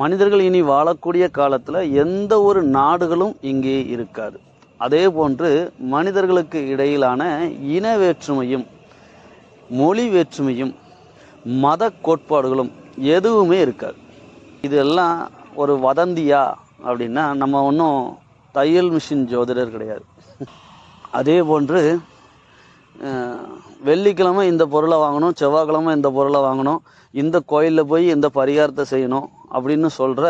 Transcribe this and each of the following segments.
மனிதர்கள் இனி வாழக்கூடிய காலத்தில் எந்த ஒரு நாடுகளும் இங்கே இருக்காது. அதே போன்று மனிதர்களுக்கு இடையிலான இன வேற்றுமையும் மொழி வேற்றுமையும் மத கோட்பாடுகளும் எதுவுமே இருக்காது. இதெல்லாம் ஒரு வதந்தியா அப்படின்னா நம்ம ஒன்றும் தையல் மிஷின் ஜோதிடர் கிடையாது. அதே போன்று வெள்ளிக்கிழமை இந்த பொருளை வாங்கணும் செவ்வாய்க்கிழமை இந்த பொருளை வாங்கணும் இந்த கோயிலில் போய் இந்த பரிகாரத்தை செய்யணும் அப்படின்னு சொல்கிற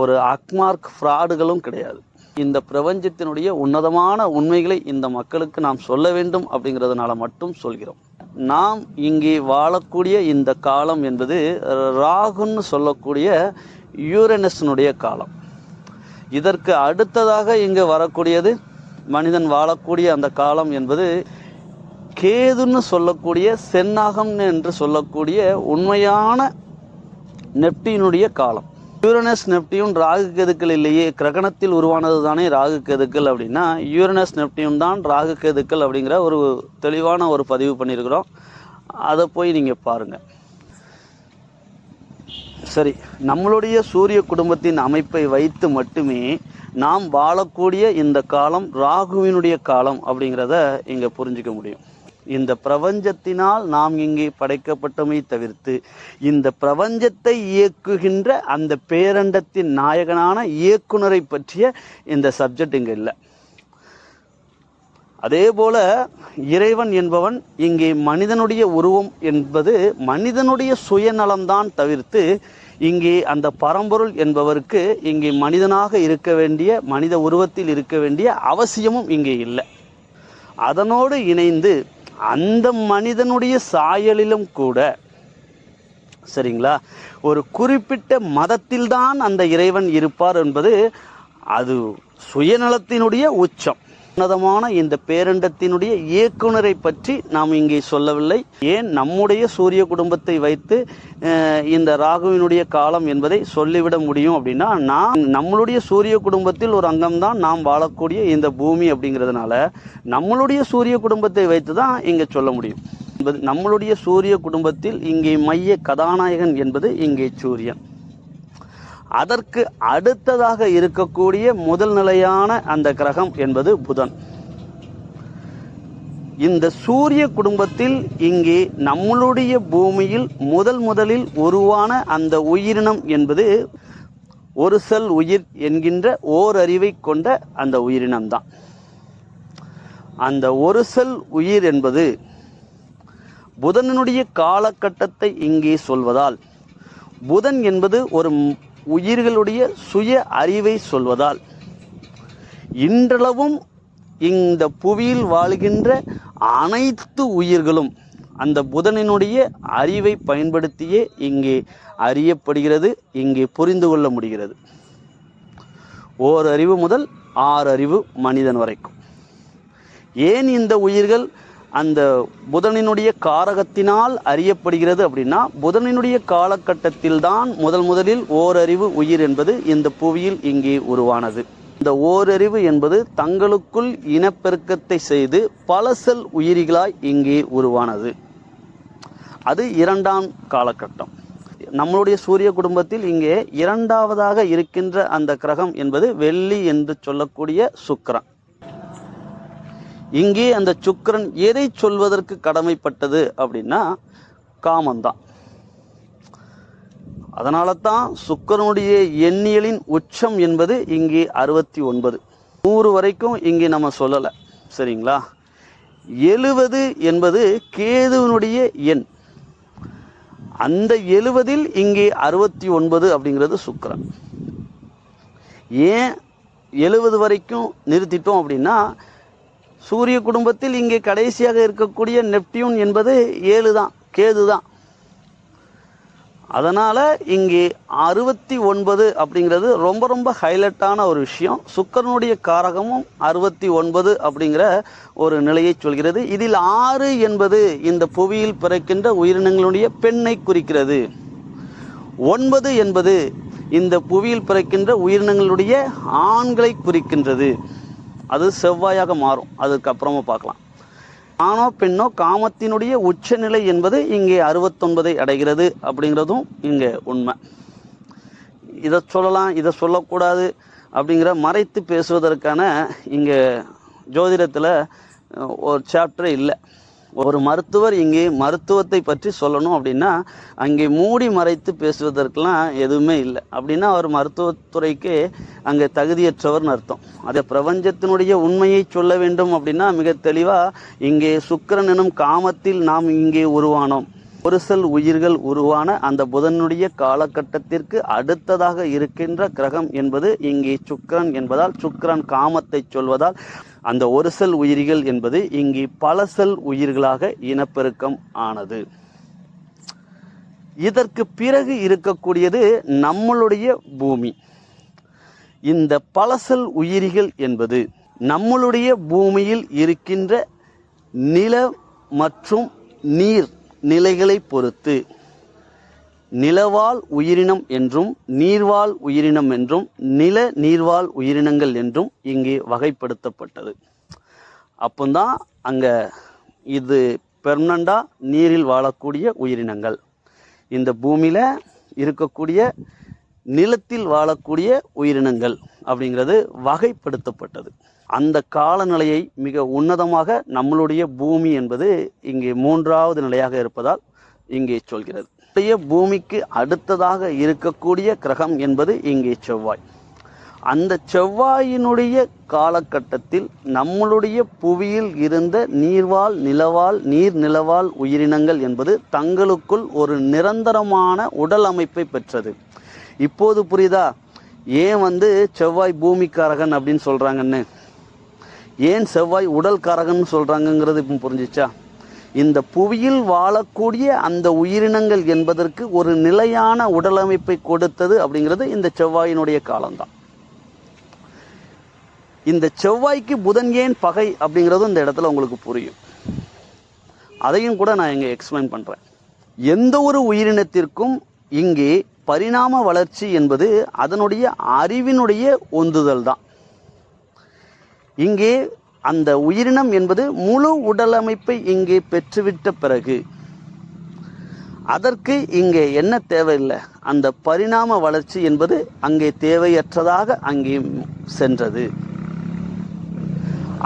ஒரு அக்மார்க் ஃப்ராடுகளும் கிடையாது. இந்த பிரபஞ்சத்தினுடைய உன்னதமான உண்மைகளை இந்த மக்களுக்கு நாம் சொல்ல வேண்டும் அப்படிங்கிறதுனால மட்டும் சொல்கிறோம். நாம் இங்கே வாழக்கூடிய இந்த காலம் என்பது ராகுன்னு சொல்லக்கூடிய யூரனஸினுடைய காலம். இதற்கு அடுத்ததாக இங்கு வரக்கூடியது மனிதன் வாழக்கூடிய அந்த காலம் என்பது கேதுன்னு சொல்லக்கூடிய சென்னாகம் என்று சொல்லக்கூடிய உண்மையான நெப்டினுடைய காலம். யூரனஸ் நெப்டியூன் ராகு கேதுக்கள் இல்லையே கிரகணத்தில் உருவானது தானே ராகு கேதுக்கள் அப்படின்னா யூரனஸ் நெப்டியூன் தான் ராகு கேதுக்கள் அப்படிங்கிற ஒரு தெளிவான ஒரு பதிவு பண்ணியிருக்கிறோம். அதை போய் நீங்கள் பாருங்கள் சரி நம்மளுடைய சூரிய குடும்பத்தின் அமைப்பை வைத்து மட்டுமே நாம் வாழக்கூடிய இந்த காலம் ராகுவினுடைய காலம் அப்படிங்கிறத இங்கே புரிஞ்சுக்க முடியும். இந்த பிரபஞ்சத்தினால் நாம் இங்கே படைக்கப்பட்டமை தவிர்த்து இந்த பிரபஞ்சத்தை இயக்குகின்ற அந்த பேரண்டத்தின் நாயகனான இயக்குனரை பற்றிய இந்த சப்ஜெக்ட் இங்கே இல்லை. அதே போல இறைவன் என்பவன் இங்கே மனிதனுடைய உருவம் என்பது மனிதனுடைய சுயநலம்தான் தவிர்த்து இங்கே அந்த பரம்பொருள் என்பவருக்கு இங்கே மனிதனாக இருக்க வேண்டிய மனித உருவத்தில் இருக்க வேண்டிய அவசியமும் இங்கே இல்லை. அதனோடு இணைந்து அந்த மனிதனுடைய சாயலிலும் கூட சரிங்களா? ஒரு குறிப்பிட்ட மதத்தில்தான் அந்த இறைவன் இருப்பார் என்பது அது சுயநலத்தினுடைய உச்சம். உன்னதமான இந்த பேரண்டத்தினுடைய இயக்குனரை பற்றி நாம் இங்கே சொல்லவில்லை. ஏன்? நம்முடைய சூரிய குடும்பத்தை வைத்து இந்த ராகுவினுடைய காலம் என்பதை சொல்லிவிட முடியும் அப்படின்னா நாம் நம்மளுடைய சூரிய குடும்பத்தில் ஒரு அங்கம்தான் நாம் வாழக்கூடிய இந்த பூமி அப்படிங்கிறதுனால நம்மளுடைய சூரிய குடும்பத்தை வைத்து தான் இங்கே சொல்ல முடியும். என்பது நம்மளுடைய சூரிய குடும்பத்தில் இங்கே மைய கதாநாயகன் என்பது இங்கே சூரியன். அதற்கு அடுத்ததாக இருக்கக்கூடிய முதல் நிலையான அந்த கிரகம் என்பது புதன். இந்த சூரிய குடும்பத்தில் இங்கே நம்மளுடைய பூமியில் முதல் முதலில் உருவான அந்த உயிரினம் என்பது ஒரு செல் உயிர் என்கின்ற ஓர் கொண்ட அந்த உயிரினம்தான் அந்த ஒரு செல் உயிர் என்பது புதனனுடைய காலகட்டத்தை இங்கே சொல்வதால் புதன் என்பது ஒரு உயிர்களுடைய சுய அறிவை சொல்வதால். இன்றளவும் இந்த புவியில் வாழ்கின்ற அனைத்து உயிர்களும் அந்த புதனினுடைய அறிவை பயன்படுத்தியே இங்கே அறியப்படுகிறது இங்கே புரிந்து கொள்ள முடிகிறது. ஓர் அறிவு முதல் ஆறு அறிவு மனிதன் வரைக்கும். ஏன் இந்த உயிர்கள் அந்த புதனினுடைய காரகத்தினால் அறியப்படுகிறது அப்படின்னா புதனினுடைய காலகட்டத்தில் தான் முதல் முதலில் ஓரறிவு உயிர் என்பது இந்த புவியில் இங்கே உருவானது. இந்த ஓரறிவு என்பது தங்களுக்குள் இனப்பெருக்கத்தை செய்து பல செல் உயிரிகளாய் இங்கே உருவானது. அது இரண்டாம் காலகட்டம். நம்மளுடைய சூரிய குடும்பத்தில் இங்கே இரண்டாவதாக இருக்கின்ற அந்த கிரகம் என்பது வெள்ளி என்று சொல்லக்கூடிய சுக்கரன். இங்கே அந்த சுக்கிரன் எதை சொல்வதற்கு கடமைப்பட்டது அப்படின்னா காமந்தான். அதனால தான் சுக்கிரனுடைய எண்ணியலின் உச்சம் என்பது இங்கே அறுபத்தி ஒன்பது. நூறு வரைக்கும் இங்கே நம்ம சொல்லலை சரிங்களா? எழுவது என்பது கேதுவனுடைய எண். அந்த எழுவதில் இங்கே அறுபத்தி ஒன்பது அப்படிங்கிறது சுக்கிரன். ஏன் எழுவது வரைக்கும் நிறுத்திட்டோம் அப்படின்னா சூரிய குடும்பத்தில் இங்கே கடைசியாக இருக்கக்கூடிய நெப்டியூன் என்பது ஏழு தான் கேது தான் அதனால் இங்கே அறுபத்தி ஒன்பது அப்படிங்கிறது ரொம்ப ரொம்ப ஹைலைட்டான ஒரு விஷயம். சுக்கரனுடைய காரகமும் அறுபத்தி ஒன்பது அப்படிங்கிற ஒரு நிலையை சொல்கிறது. இதில் ஆறு என்பது இந்த புவியில் பிறக்கின்ற உயிரினங்களுடைய பெண்ணை குறிக்கிறது. ஒன்பது என்பது இந்த புவியில் பிறக்கின்ற உயிரினங்களுடைய ஆண்களை குறிக்கின்றது. அது செவ்வாயாக மாறும். அதுக்கப்புறமா பார்க்கலாம். ஆணோ பெண்ணோ காமத்தினுடைய உச்சநிலை என்பது இங்கே அறுபத்தொன்பதை அடைகிறது அப்படிங்கிறதும் இங்கே உண்மை. இதை சொல்லலாம் இதை சொல்லக்கூடாது அப்படிங்கிற மறைத்து பேசுவதற்கான இங்கே ஜோதிடத்தில் ஒரு சாப்டரே இல்லை. ஒரு மருத்துவர் இங்கே மருத்துவத்தை பற்றி சொல்லணும் அப்படின்னா அங்கே மூடி மறைத்து பேசுவதற்கெல்லாம் எதுவுமே இல்லை. அப்படின்னா அவர் மருத்துவத்துறைக்கு அங்கே தகுதியற்றவர்னு அர்த்தம். அதை பிரபஞ்சத்தினுடைய உண்மையை சொல்ல வேண்டும் அப்படின்னா மிக தெளிவாக இங்கே சுக்கரன் எனும் காமத்தில் நாம் இங்கே உருவானோம். ஒரு செல் உயிர்கள் உருவான அந்த புதனுடைய காலகட்டத்திற்கு அடுத்ததாக இருக்கின்ற கிரகம் என்பது இங்கே சுக்கிரன் என்பதால் சுக்கரன் காமத்தை சொல்வதால் அந்த ஒரு செல் உயிரிகள் என்பது இங்கே பல செல் உயிர்களாக இனப்பெருக்கம் ஆனது. இதற்கு பிறகு இருக்கக்கூடியது நம்மளுடைய பூமி. இந்த பலசல் உயிரிகள் என்பது நம்மளுடைய பூமியில் இருக்கின்ற நில மற்றும் நீர் நிலைகளை பொறுத்து நிலவாழ் உயிரினம் என்றும் நீர்வாழ் உயிரினம் என்றும் நில நீர்வாழ் உயிரினங்கள் என்றும் இங்கே வகைப்படுத்தப்பட்டது. அப்போந்தான் அங்கே இது பெர்மனண்டாக நீரில் வாழக்கூடிய உயிரினங்கள். இந்த பூமியில் இருக்கக்கூடிய நிலத்தில் வாழக்கூடிய உயிரினங்கள் அப்படிங்கிறது வகைப்படுத்தப்பட்டது. அந்த காலநிலையை மிக உன்னதமாக நம்மளுடைய பூமி என்பது இங்கே மூன்றாவது நிலையாக இருப்பதால் இங்கே சொல்கிறது. நம்முடைய பூமிக்கு அடுத்ததாக இருக்கக்கூடிய கிரகம் என்பது இங்கே செவ்வாய். அந்த செவ்வாயினுடைய காலகட்டத்தில் நம்மளுடைய புவியில் இருந்த நீர்வாழ் நிலவாழ் நீர் நிலவாழ் உயிரினங்கள் என்பது தங்களுக்குள் ஒரு நிரந்தரமான உடல் அமைப்பை பெற்றது. இப்போது புரியுதா? ஏன் வந்து செவ்வாய் பூமிக்காரகன் அப்படின்னு சொல்கிறாங்கன்னு ஏன் செவ்வாய் உடல் காரகன் சொல்கிறாங்கங்கிறது இப்போ புரிஞ்சிச்சா? இந்த புவியில் வாழக்கூடிய அந்த உயிரினங்கள் என்பதற்கு ஒரு நிலையான உடலமைப்பை கொடுத்தது அப்படிங்கிறது இந்த செவ்வாயினுடைய காலம்தான். இந்த செவ்வாய்க்கு புதன் ஏன் பகை அப்படிங்கிறதும் இந்த இடத்துல உங்களுக்கு புரியும். அதையும் கூட நான் இங்கே எக்ஸ்பிளைன் பண்ணுறேன் எந்த ஒரு உயிரினத்திற்கும் இங்கே பரிணாம வளர்ச்சி என்பது அதனுடைய அறிவினுடைய ஒந்துதல் தான் இங்கே அந்த உயிரினம் என்பது முழு உடலமைப்பை இங்கே பெற்றுவிட்ட பிறகு அதற்கு இங்கே என்ன தேவையில்லை? அந்த பரிணாம வளர்ச்சி என்பது அங்கே தேவையற்றதாக அங்கே சென்றது.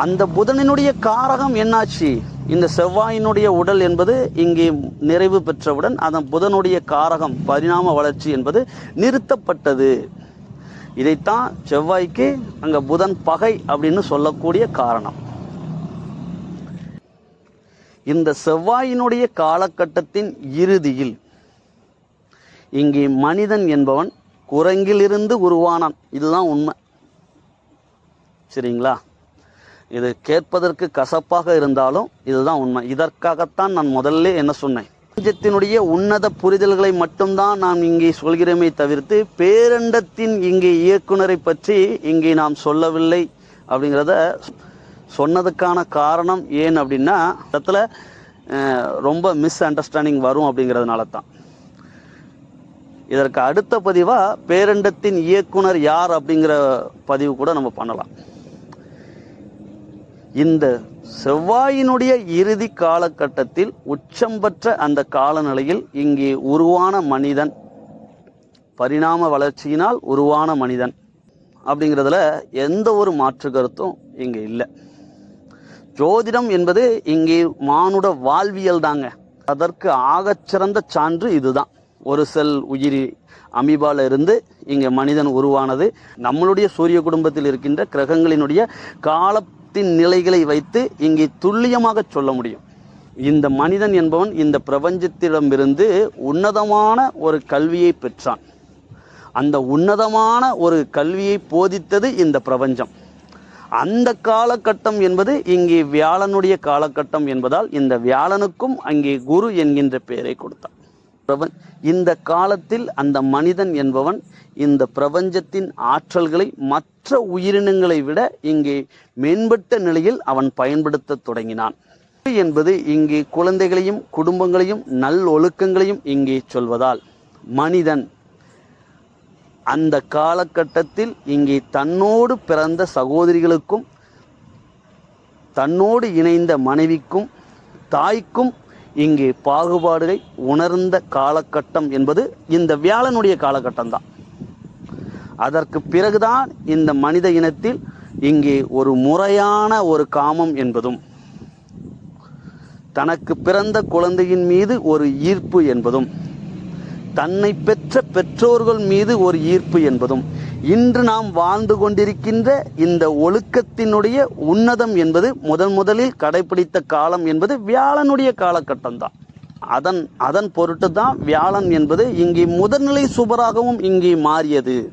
அந்த புதனினுடைய காரகம் என்னாச்சு? இந்த செவ்வாயினுடைய உடல் என்பது இங்கே நிறைவு பெற்றவுடன் அதன் புதனுடைய காரகம் பரிணாம வளர்ச்சி என்பது நிறுத்தப்பட்டது. இதைத்தான் செவ்வாய்க்கு அங்க புதன் பகை அப்படின்னு சொல்லக்கூடிய காரணம். இந்த செவ்வாயினுடைய காலகட்டத்தின் இறுதியில் இங்கே மனிதன் என்பவன் குரங்கிலிருந்து உருவானான். இதுதான் உண்மை. சரிங்களா? இது கேட்பதற்கு கசப்பாக இருந்தாலும் இதுதான் உண்மை. இதற்காகத்தான் நான் முதல்ல என்ன சொன்னேன்? பிரபஞ்சத்தினுடைய உன்னத புரிதல்களை மட்டும்தான் நாம் இங்கே சொல்கிறோமே தவிர்த்து பேரண்டத்தின் இங்கே இயக்குனரை பற்றி இங்கே நாம் சொல்லவில்லை அப்படிங்கிறத சொன்னதுக்கான காரணம் ஏன் அப்படின்னா இடத்துல ரொம்ப மிஸ் அண்டர்ஸ்டாண்டிங் வரும் அப்படிங்கிறதுனால தான். இதற்கு அடுத்த பதிவாக பேரண்டத்தின் இயக்குனர் யார் அப்படிங்கிற பதிவு கூட நம்ம பண்ணலாம். இந்த செவ்வாயினுடைய இறுதி காலகட்டத்தில் உச்சம் பெற்ற அந்த காலநிலையில் இங்கே உருவான மனிதன் பரிணாம வளர்ச்சியினால் உருவான மனிதன் அப்படிங்கிறதுல எந்த ஒரு மாற்று கருத்தும் இங்கே இல்லை. ஜோதிடம் என்பது இங்கே மானுட வாழ்வியல் தாங்க. அதற்கு ஆகச்சிறந்த சான்று இதுதான். ஒரு செல் உயிரி அமீபால இருந்து இங்கே மனிதன் உருவானது. நம்மளுடைய சூரிய குடும்பத்தில் இருக்கின்ற கிரகங்களினுடைய கால காலத்தின் நிலைகளை வைத்து இங்கே துல்லியமாக சொல்ல முடியும். இந்த மனிதன் என்பவன் இந்த பிரபஞ்சத்திடமிருந்து உன்னதமான ஒரு கல்வியை பெற்றான். அந்த உன்னதமான ஒரு கல்வியை போதித்தது இந்த பிரபஞ்சம். அந்த காலகட்டம் என்பது இங்கே வியாழனுடைய காலகட்டம் என்பதால் இந்த வியாழனுக்கும் அங்கே குரு என்கின்ற பெயரை கொடுத்தான். பிரப இந்த காலத்தில் அந்த மனிதன் என்பவன் இந்த பிரபஞ்சத்தின் ஆற்றல்களை மற்ற உயிரினங்களை விட இங்கே மேம்பட்ட நிலையில் அவன் பயன்படுத்த தொடங்கினான். என்பது இங்கே குழந்தைகளையும் குடும்பங்களையும் நல்லொழுக்கங்களையும் இங்கே சொல்வதால் மனிதன் அந்த காலகட்டத்தில் இங்கே தன்னோடு பிறந்த சகோதரிகளுக்கும் தன்னோடு இணைந்த மனைவிக்கும் தாய்க்கும் இங்கே பாகுபாடுகளை உணர்ந்த காலகட்டம் என்பது இந்த வியாழனுடைய காலகட்டம் தான் அதற்கு பிறகுதான் இந்த மனித இனத்தில் இங்கே ஒரு முறையான ஒரு காமம் என்பதும் தனக்கு பிறந்த குழந்தையின் மீது ஒரு ஈர்ப்பு என்பதும் தன்னை பெற்ற பெற்றோர்கள் மீது ஒரு ஈர்ப்பு என்பதும் இன்று நாம் வாழ்ந்து கொண்டிருக்கின்ற இந்த ஒழுக்கத்தினுடைய உன்னதம் என்பது முதன் முதலில் கடைபிடித்த காலம் என்பது வியாழனுடைய காலகட்டம்தான். அதன் அதன் பொருட்டு தான் வியாழன் என்பது இங்கே முதல்நிலை சுபராகவும் இங்கே மாறியது.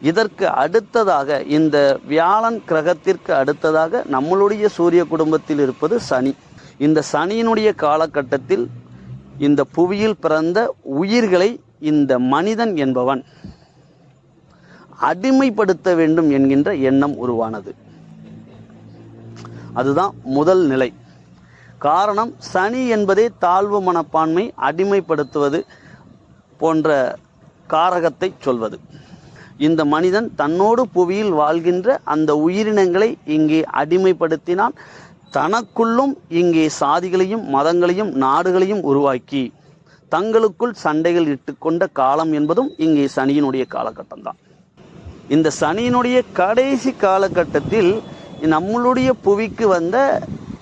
இதற்கு அடுத்ததாக இந்த வியாழன் கிரகத்திற்கு அடுத்ததாக நம்மளுடைய சூரிய குடும்பத்தில் இருப்பது சனி. இந்த சனியினுடைய காலகட்டத்தில் இந்த புவியில் பிறந்த உயிர்களை இந்த மனிதன் என்பவன். அடிமைப்படுத்த வேண்டும் என்கின்ற எண்ணம் உருவானது. அதுதான் முதல் நிலை. காரணம் சனி என்பதே தாழ்வு மனப்பான்மை அடிமைப்படுத்துவது போன்ற காரகத்தை சொல்வது. இந்த மனிதன் தன்னோடு புவியில் வாழ்கின்ற அந்த உயிரினங்களை இங்கே அடிமைப்படுத்தினால் தனக்குள்ளும் இங்கே சாதிகளையும் மதங்களையும் நாடுகளையும் உருவாக்கி தங்களுக்குள் சண்டைகள் இட்டுக்கொண்ட காலம் என்பதும் இங்கே சனியினுடைய காலகட்டம் தான் இந்த சனியினுடைய கடைசி காலகட்டத்தில் நம்மளுடைய புவிக்கு வந்த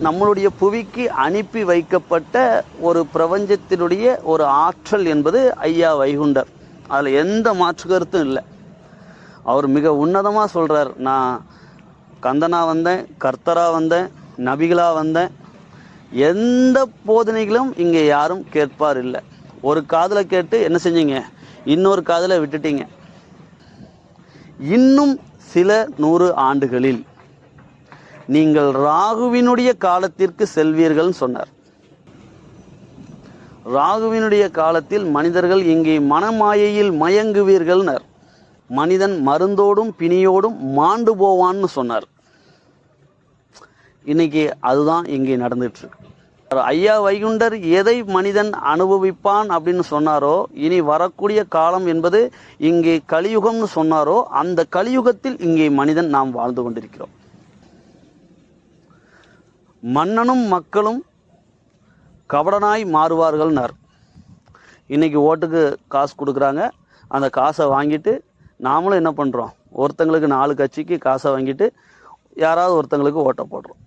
நம்மளுடைய புவிக்கு அனுப்பி வைக்கப்பட்ட ஒரு பிரபஞ்சத்தினுடைய ஒரு ஆற்றல் என்பது ஐயா வைகுண்டர். அதில் எந்த மாற்று கருத்தும் இல்லை. அவர் மிக உன்னதமாக சொல்கிறார் நான் கந்தனா வந்தேன் கர்த்தரா வந்தேன் நபிகளாக வந்தேன். எந்த போதனைகளும் இங்கே யாரும் கேட்பார் இல்லை. ஒரு காதில் கேட்டு என்ன செஞ்சீங்க? இன்னொரு காதில் விட்டுட்டீங்க. இன்னும் சில நூறு ஆண்டுகளில் நீங்கள் ராகுவினுடைய காலத்திற்கு செல்வீர்கள்னு சொன்னார். ராகுவினுடைய காலத்தில் மனிதர்கள் இங்கே மனமாயையில் மயங்குவீர்கள்னர் மனிதன் மருந்தோடும் பிணியோடும் மாண்டு போவான்னு சொன்னார். இன்னைக்கு அதுதான் இங்கே நடந்துட்டு இருக்கு. ஐயா வைகுண்டர் எதை மனிதன் அனுபவிப்பான் அப்படின்னு சொன்னாரோ இனி வரக்கூடிய காலம் என்பது இங்கே கலியுகம்னு சொன்னாரோ அந்த கலியுகத்தில் இங்கே மனிதன் நாம் வாழ்ந்து கொண்டிருக்கிறோம். மன்னனும் மக்களும் கவடனாய் மாறுவார்கள்னார். இன்னைக்கு ஓட்டுக்கு காசு கொடுக்குறாங்க. அந்த காசை வாங்கிட்டு நாமளும் என்ன பண்ணுறோம் ஒருத்தங்களுக்கு நாலு கட்சிக்கு காசை வாங்கிட்டு யாராவது ஒருத்தங்களுக்கு ஓட்டை போடுறோம்.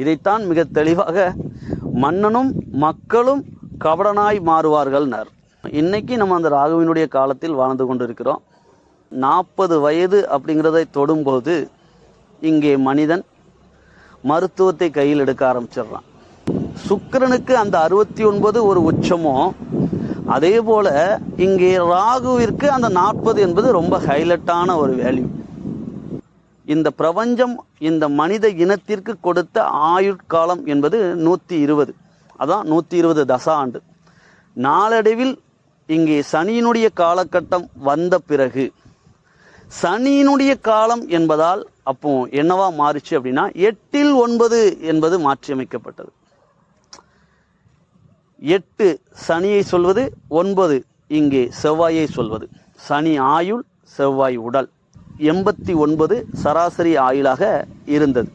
இதைத்தான் மிக தெளிவாக மன்னனும் மக்களும் கபடனாய் மாறுவார்கள்னார். இன்னைக்கு நம்ம அந்த ராகுவினுடைய காலத்தில் வாழ்ந்து கொண்டிருக்கிறோம். நாற்பது வயது அப்படிங்கிறதை தொடும்போது இங்கே மனிதன் மருத்துவத்தை கையில் எடுக்க ஆரம்பிச்சிடுறான். சுக்கிரனுக்கு அந்த அறுபத்தி ஒன்பது ஒரு உச்சமோ அதே போல இங்கே ராகுவிற்கு அந்த நாற்பது என்பது ரொம்ப ஹைலைட்டான ஒரு வேல்யூ இந்த பிரபஞ்சம் இந்த மனித இனத்திற்கு கொடுத்த ஆயுட்காலம் என்பது நூற்றி இருபது. அதான் நூற்றி இருபது தசா ஆண்டு நாளடைவில் இங்கே சனியினுடைய காலகட்டம் வந்த பிறகு சனியினுடைய காலம் என்பதால் அப்போ என்னவா மாறுச்சு அப்படின்னா எட்டில் ஒன்பது என்பது மாற்றியமைக்கப்பட்டது. எட்டு சனியை சொல்வது ஒன்பது இங்கே செவ்வாயை சொல்வது. சனி ஆயுள் செவ்வாய் உடல். எண்பத்தி ஒன்பது சராசரி ஆயுளாக இருந்தது.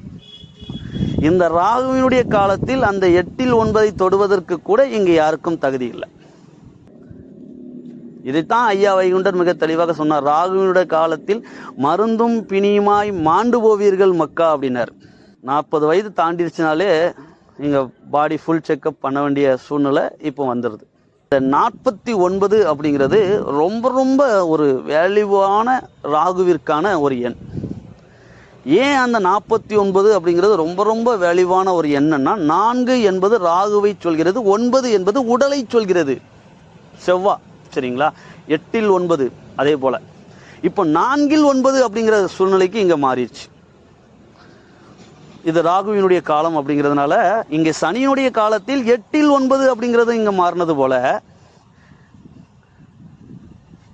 இந்த ராகுவினுடைய காலத்தில் அந்த எட்டில் ஒன்பதை தொடுவதற்கு கூட இங்கு யாருக்கும் தகுதி இல்லை. இதைத்தான் ஐயா வைகுண்டர் மிக தெளிவாக சொன்னார். ராகுவினுடைய காலத்தில் மருந்தும் பிணியுமாய் மாண்டு போவீர்கள் மக்கா அப்படின்னார். நாற்பது வயது தாண்டிடுச்சுனாலே இங்கே பாடி ஃபுல் செக்கப் பண்ண வேண்டிய சூழ்நிலை இப்போ வந்துடுது இந்த நாற்பத்தி ஒன்பது அப்படிங்கிறது ரொம்ப ரொம்ப ஒரு வேல்யூவான ராகுவிற்கான ஒரு எண். ஏன் அந்த நாற்பத்தி ஒன்பது அப்படிங்கிறது ரொம்ப ரொம்ப வேல்யூவான ஒரு எண்ணன்னா நான்கு என்பது ராகுவை சொல்கிறது ஒன்பது என்பது உடலை சொல்கிறது. செவ்வா சரிங்களா? எட்டில் ஒன்பது அதே போல. இப்போ நான்கில் ஒன்பது அப்படிங்கிற சூழ்நிலைக்கு இங்கே மாறிடுச்சு. இது ராகுவினுடைய காலம் அப்படிங்கிறதுனால இங்கே சனியினுடைய காலத்தில் எட்டில் ஒன்பது அப்படிங்கிறது இங்கே மாறினது போல.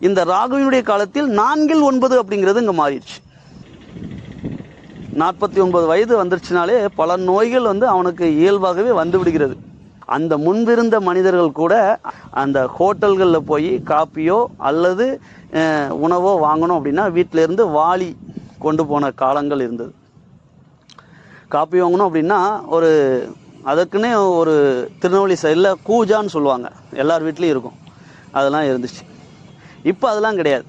இந்த ராகுவினுடைய காலத்தில் நான்கில் ஒன்பது அப்படிங்கிறது இங்கே மாறிடுச்சு. நாற்பத்தி ஒன்பது வயது வந்துருச்சுனாலே பல நோய்கள் வந்து அவனுக்கு இயல்பாகவே வந்து விடுகிறது. அந்த முன்பிருந்த மனிதர்கள் கூட அந்த ஹோட்டல்களில் போய் காப்பியோ அல்லது உணவோ வாங்கணும் அப்படின்னா வீட்டிலேருந்து வாளி கொண்டு போன காலங்கள் இருந்தது. காப்பி வாங்கணும் அப்படின்னா ஒரு அதுக்குன்னே ஒரு திருநெல்வேலி சைடில் கூஜான்னு சொல்லுவாங்க. எல்லார் வீட்லேயும் இருக்கும். அதெல்லாம் இருந்துச்சு. இப்போ அதெல்லாம் கிடையாது.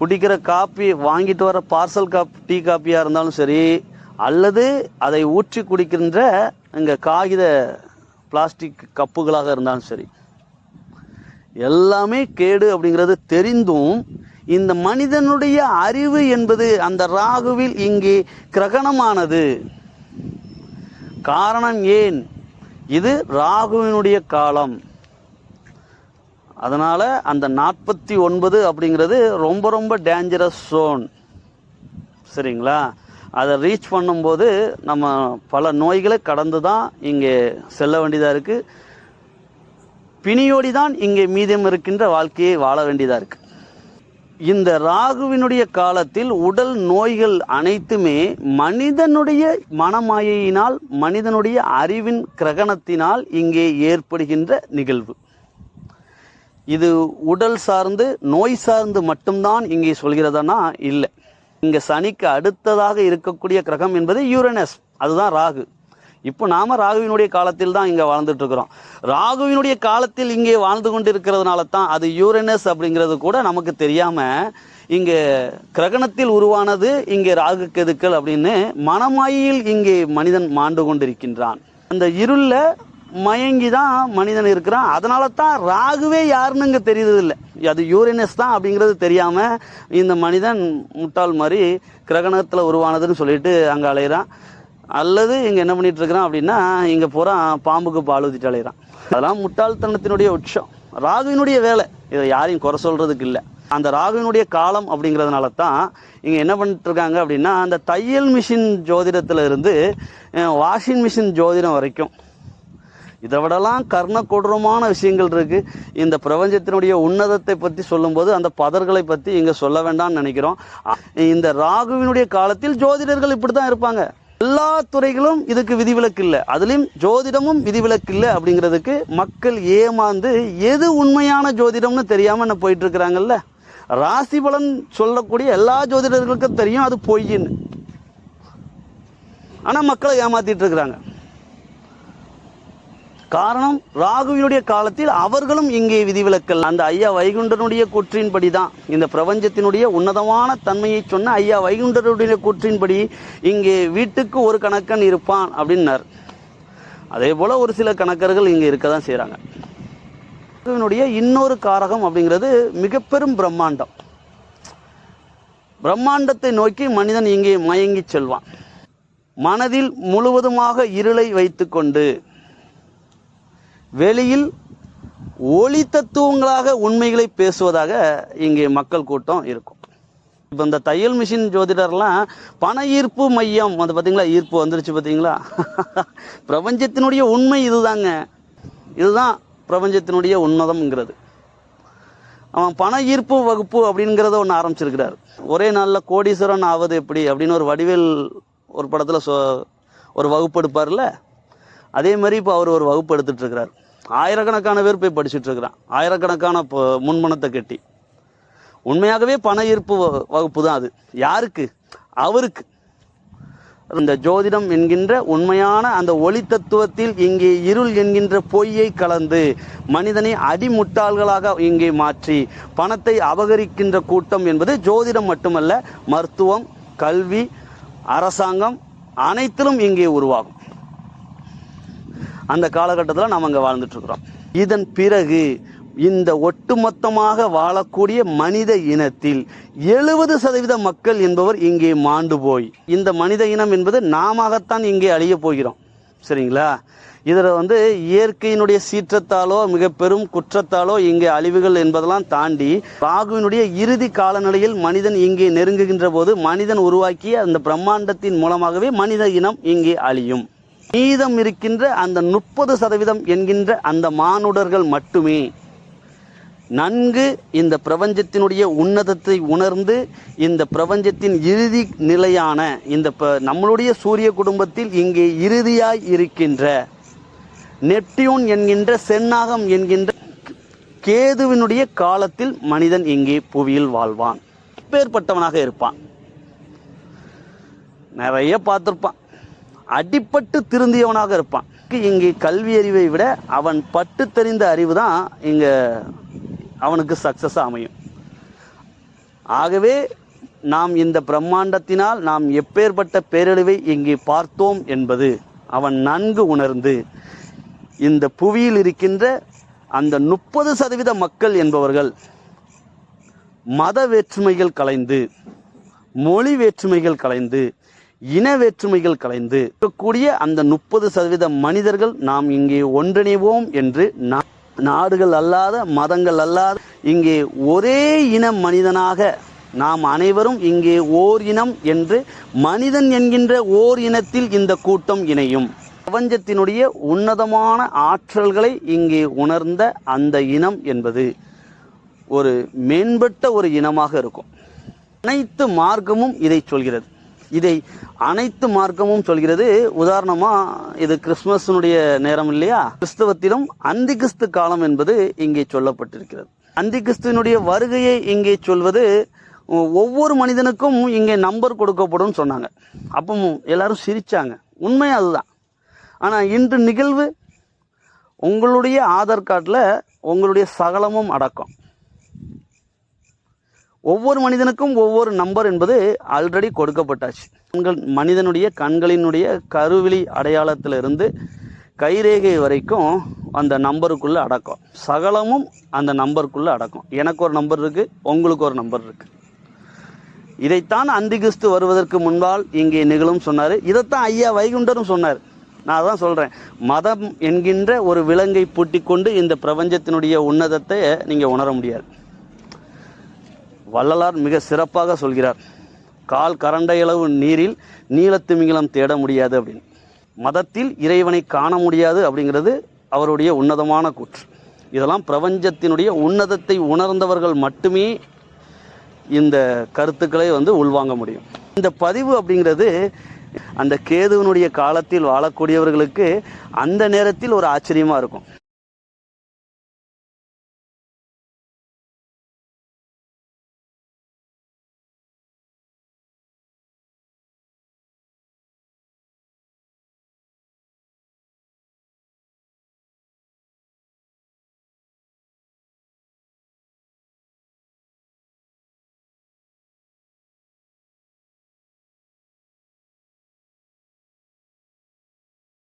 குடிக்கிற காப்பி வாங்கிட்டு வர பார்சல் காப் டீ காப்பியாக இருந்தாலும் சரி அல்லது அதை ஊற்றி குடிக்கின்ற இங்கே காகித பிளாஸ்டிக் கப்புகளாக இருந்தாலும் சரி. எல்லாமே கேடு அப்படிங்கிறது தெரிந்தும் இந்த மனிதனுடைய அறிவு என்பது அந்த ராகுவில் இங்கே கிரகணமானது. காரணம் ஏன்? இது ராகுவினுடைய காலம். அதனால் அந்த நாற்பத்தி ஒன்பது அப்படிங்கிறது ரொம்ப ரொம்ப டேஞ்சரஸ் ஜோன் சரிங்களா? அதை ரீச் பண்ணும்போது நம்ம பல நோய்களை கடந்து தான் இங்கே செல்ல வேண்டியதாக இருக்குது பிணியோடி தான் இங்கே மீதம் இருக்கின்ற வாழ்க்கையை வாழ வேண்டியதாக இருக்குது இந்த ராகுவினுடைய காலத்தில் உடல் நோய்கள் அனைத்துமே மனிதனுடைய மனமாயையினால் மனிதனுடைய அறிவின் கிரகணத்தினால் இங்கே ஏற்படுகின்ற நிகழ்வு. இது உடல் சார்ந்து நோய் சார்ந்து மட்டும்தான் இங்கே சொல்கிறதனா? இல்லை. இங்கே சனிக்கு அடுத்ததாக இருக்கக்கூடிய கிரகம் என்பது யூரனஸ். அதுதான் ராகு. இப்போ நாம ராகுவினுடைய காலத்தில் தான் இங்கே வாழ்ந்துட்டு இருக்கிறோம் ராகுவினுடைய காலத்தில் இங்கே வாழ்ந்து கொண்டு இருக்கிறதுனால தான் அது யூரனஸ் அப்படிங்கிறது கூட நமக்கு தெரியாம இங்கே கிரகணத்தில் உருவானது இங்கே ராகு கெதுக்கள் அப்படின்னு மனமாயில் இங்கே மனிதன் மாண்டு கொண்டிருக்கின்றான். அந்த இருளில் மயங்கி தான் மனிதன் இருக்கிறான். அதனால தான் ராகுவே யாருன்னு இங்கே தெரியுறதில்லை. அது யூரேனஸ் தான் அப்படிங்கிறது தெரியாமல் இந்த மனிதன் முட்டாள் மாதிரி கிரகணத்தில் உருவானதுன்னு சொல்லிட்டு அங்கே அலையிறான். அல்லது இங்கே என்ன பண்ணிட்டு இருக்கிறான் அப்படின்னா இங்கே பூரா பாம்புக்கு பால் ஊற்றிட்டு அதெல்லாம் முட்டாள்தனத்தினுடைய உச்சம். ராகுவினுடைய வேலை. இதை யாரையும் குறை சொல்றதுக்கு இல்லை. அந்த ராகுவினுடைய காலம் அப்படிங்கிறதுனால தான் இங்கே என்ன பண்ணிட்டு இருக்காங்க அப்படின்னா அந்த தையல் மிஷின் ஜோதிடத்துல இருந்து வாஷிங் மிஷின் ஜோதிடம் வரைக்கும். இதை விடலாம் கர்ண கொடூரமான விஷயங்கள் இருக்கு. இந்த பிரபஞ்சத்தினுடைய உன்னதத்தை பற்றி சொல்லும்போது அந்த பதர்களை பற்றி இங்க சொல்ல வேண்டாம்னு நினைக்கிறோம். இந்த ராகுவினுடைய காலத்தில் ஜோதிடர்கள் இப்படி தான் இருப்பாங்க. எல்லா துறைகளும் இதுக்கு விதிவிலக்கு இல்லை அதுலேயும் ஜோதிடமும் விதிவிலக்கு இல்லை அப்படிங்கிறதுக்கு மக்கள் ஏமாந்து எது உண்மையான ஜோதிடம்னு தெரியாமல் என்ன போயிட்டு இருக்கிறாங்கல்ல ராசி பலன் சொல்லக்கூடிய எல்லா ஜோதிடர்களுக்கும் தெரியும் அது பொய்ன்னு ஆனால் மக்களை ஏமாத்திட்டு இருக்கிறாங்க. காரணம் ராகுவினுடைய காலத்தில் அவர்களும் இங்கே விதிவிலக்கல். அந்த ஐயா வைகுண்டனுடைய கூற்றின்படி தான் இந்த பிரபஞ்சத்தினுடைய உன்னதமான தன்மையை சொன்ன ஐயா வைகுண்டருடைய கூற்றின்படி இங்கே வீட்டுக்கு ஒரு கணக்கன் இருப்பான் அப்படின்னார். அதே போல ஒரு சில கணக்கர்கள் இங்கே இருக்க தான் செய்கிறாங்க ராகுவினுடைய இன்னொரு காரகம் அப்படிங்கிறது மிக பெரும் பிரம்மாண்டம். பிரம்மாண்டத்தை நோக்கி மனிதன் இங்கே மயங்கி செல்வான். மனதில் முழுவதுமாக இருளை வைத்துக்கொண்டு வெளியில் ஒளி தத்துவங்களாக உண்மைகளை பேசுவதாக இங்கே மக்கள் கூட்டம் இருக்கும். இப்போ இந்த தையல் மிஷின் ஜோதிடர்லாம் பண ஈர்ப்பு மையம் அது பார்த்தீங்களா ஈர்ப்பு வந்துருச்சு பார்த்தீங்களா பிரபஞ்சத்தினுடைய உண்மை இதுதாங்க. இதுதான் பிரபஞ்சத்தினுடைய உன்னதம்ங்கிறது. அவன் பண ஈர்ப்பு வகுப்பு அப்படிங்கிறத ஒன்று ஆரம்பிச்சிருக்கிறார். ஒரே நாளில் கோடீஸ்வரன் ஆவது எப்படி அப்படின்னு ஒரு வடிவேல் ஒரு படத்தில் சொ ஒரு வகுப்பு எடுப்பார்ல அதே மாதிரி இப்போ அவர் ஒரு வகுப்பு எடுத்துட்டு இருக்கிறார். ஆயிரக்கணக்கான பேர் போய் படிச்சுட்டு இருக்கிறான் ஆயிரக்கணக்கான ப- முன்பணத்தை கட்டி. உண்மையாகவே பண ஈர்ப்பு வகுப்பு தான் அது. யாருக்கு? அவருக்கு. இந்த ஜோதிடம் என்கின்ற உண்மையான அந்த ஒளி தத்துவத்தில் இங்கே இருள் என்கின்ற பொய்யை கலந்து மனிதனை அடிமுட்டாள்களாக இங்கே மாற்றி பணத்தை அபகரிக்கின்ற கூட்டம் என்பது ஜோதிடம் மட்டுமல்ல மருத்துவம் கல்வி அரசாங்கம் அனைத்திலும் இங்கே உருவாகும். அந்த காலகட்டத்தில் நாம் அங்கே வாழ்ந்துட்டுருக்குறோம். இதன் பிறகு இந்த ஒட்டுமொத்தமாக வாழக்கூடிய மனித இனத்தில் எழுபது சதவீத மக்கள் என்பவர் இங்கே மாண்டு போய் இந்த மனித இனம் என்பது நாமத்தான் இங்கே அழிய போகிறோம். சரிங்களா? இதில் வந்து இயற்கையினுடைய சீற்றத்தாலோ மிக பெரும் குற்றத்தாலோ இங்கே அழிவுகள் என்பதெல்லாம் தாண்டி ராகுவினுடைய இறுதி காலநிலையில் மனிதன் இங்கே நெருங்குகின்ற போது மனிதன் உருவாக்கிய அந்த பிரம்மாண்டத்தின் மூலமாகவே மனித இனம் இங்கே அழியும். மீதம் இருக்கின்ற அந்த முப்பது சதவீதம் என்கின்ற அந்த மானுடர்கள் மட்டுமே நன்கு இந்த பிரபஞ்சத்தினுடைய உன்னதத்தை உணர்ந்து இந்த பிரபஞ்சத்தின் இறுதி நிலையான இந்த ப- நம்மளுடைய சூரிய குடும்பத்தில் இங்கே இறுதியாய் இருக்கின்ற நெப்டியூன் என்கின்ற சென்னாகம் என்கின்ற கேதுவினுடைய காலத்தில் மனிதன் இங்கே புவியில் வாழ்வான். பேர்பட்டவனாக இருப்பான். நிறைய பார்த்துருப்பான். அடிப்பட்டு திருந்தியவனாக இருப்பான். இங்கே கல்வி அறிவை விட அவன் பட்டு தெரிந்த அறிவு தான் இங்கே அவனுக்கு சக்ஸஸாக அமையும். ஆகவே நாம் இந்த பிரம்மாண்டத்தினால் நாம் எப்பேற்பட்ட பேரழிவை இங்கே பார்த்தோம் என்பது அவன் நன்கு உணர்ந்து இந்த புவியில் இருக்கின்ற அந்த முப்பது சதவீத மக்கள் என்பவர்கள் மத வேற்றுமைகள் கலைந்து மொழி வேற்றுமைகள் கலைந்து இன வேற்றுமைகள் கலைந்து இருக்கக்கூடிய அந்த முப்பது சதவீத மனிதர்கள் நாம் இங்கே ஒன்றிணைவோம் என்று நாடுகள் அல்லாத மதங்கள் அல்லாத இங்கே ஒரே இன மனிதனாக நாம் அனைவரும் இங்கே ஓர் இனம் என்று மனிதன் என்கின்ற ஓர் இனத்தில் இந்த கூட்டம் இணையும். பிரபஞ்சத்தினுடைய உன்னதமான ஆற்றல்களை இங்கே உணர்ந்த அந்த இனம் என்பது ஒரு மேம்பட்ட ஒரு இனமாக இருக்கும். அனைத்து மார்க்கமும் இதை சொல்கிறது. இதை அனைத்து மார்க்கமும் சொல்கிறது. உதாரணமா இது கிறிஸ்துமஸினுடைய நேரம் இல்லையா? கிறிஸ்தவத்திலும் அந்தி கிறிஸ்து காலம் என்பது இங்கே சொல்லப்பட்டிருக்கிறது. அந்தி கிறிஸ்துவனுடைய வருகையை இங்கே சொல்வது ஒவ்வொரு மனிதனுக்கும் இங்கே நம்பர் கொடுக்கப்படும் சொன்னாங்க. அப்போ எல்லாரும் சிரிச்சாங்க. உண்மை அதுதான். ஆனால் இன்று நிகழ்வு உங்களுடைய ஆதார் கார்டில் உங்களுடைய சகலமும் அடக்கம். ஒவ்வொரு மனிதனுக்கும் ஒவ்வொரு நம்பர் என்பது ஆல்ரெடி கொடுக்கப்பட்டாச்சு. கண்கள் மனிதனுடைய கண்களினுடைய கருவிழி அடையாளத்திலிருந்து கைரேகை வரைக்கும் அந்த நம்பருக்குள்ளே அடக்கம். சகலமும் அந்த நம்பருக்குள்ளே அடக்கம். எனக்கு ஒரு நம்பர் இருக்குது உங்களுக்கு ஒரு நம்பர் இருக்குது இதைத்தான் அந்திகிறிஸ்து வருவதற்கு முன்பால் இங்கே நிகழும் சொன்னார். இதைத்தான் ஐயா வைகுண்டரும் சொன்னார். நான் அதான் சொல்கிறேன் மதம் என்கின்ற ஒரு விலங்கை பூட்டி கொண்டு இந்த பிரபஞ்சத்தினுடைய உன்னதத்தை நீங்கள் உணர முடியாது. வள்ளலார் மிக சிறப்பாக சொல்கிறார். கால் கரண்டையளவு நீரில் நீலத்திமிங்கலம் தேட முடியாது அப்படின்னு. மதத்தில் இறைவனை காண முடியாது அப்படிங்கிறது அவருடைய உன்னதமான கூற்று. இதெல்லாம் பிரபஞ்சத்தினுடைய உன்னதத்தை உணர்ந்தவர்கள் மட்டுமே இந்த கருத்துக்களை வந்து உள்வாங்க முடியும். இந்த பதிவு அப்படிங்கிறது அந்த கேதுவனுடைய காலத்தில் வாழக்கூடியவர்களுக்கு அந்த நேரத்தில் ஒரு ஆச்சரியமாக இருக்கும்.